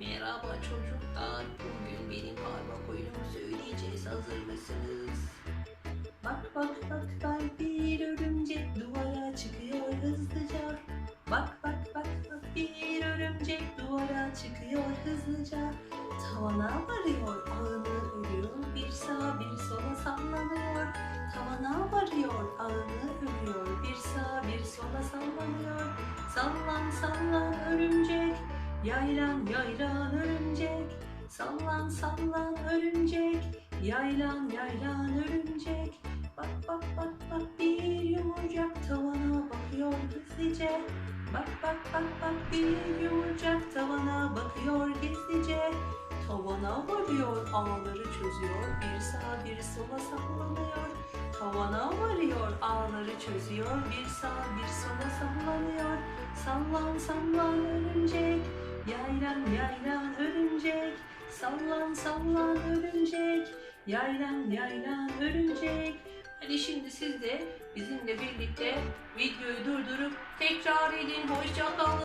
Merhaba çocuklar. Bugün benim parmak oyunumu söyleyeceğiz. Hazır mısınız? Bak bak bak bak bir örümcek duvara çıkıyor hızlıca. Bak bak bak bak bir örümcek duvara çıkıyor hızlıca. Tavana varıyor ağını örüyor bir sağa bir sola sallanıyor. Tavana varıyor ağını örüyor bir sağa bir sola sallanıyor. Sallan sallan örümcek Yaylan yaylan örümcek. Sallan sallan örümcek. Yaylan yaylan örümcek. Bak bak bak bak bir yumurcak tavana bakıyor gizlice. Bak bak bak bak bir yumurcak tavana bakıyor gizlice. Tavana varıyor ağları çözüyor. Bir sağa bir sola sallanıyor. Tavana varıyor ağları çözüyor. Bir sağa bir sola sallanıyor. Sallan sallan örümcek Yaylan yaylan örümcek Sallan sallan örümcek Yaylan yaylan örümcek Hadi şimdi siz de bizimle birlikte videoyu durdurup tekrar edin. Hoşça kalın.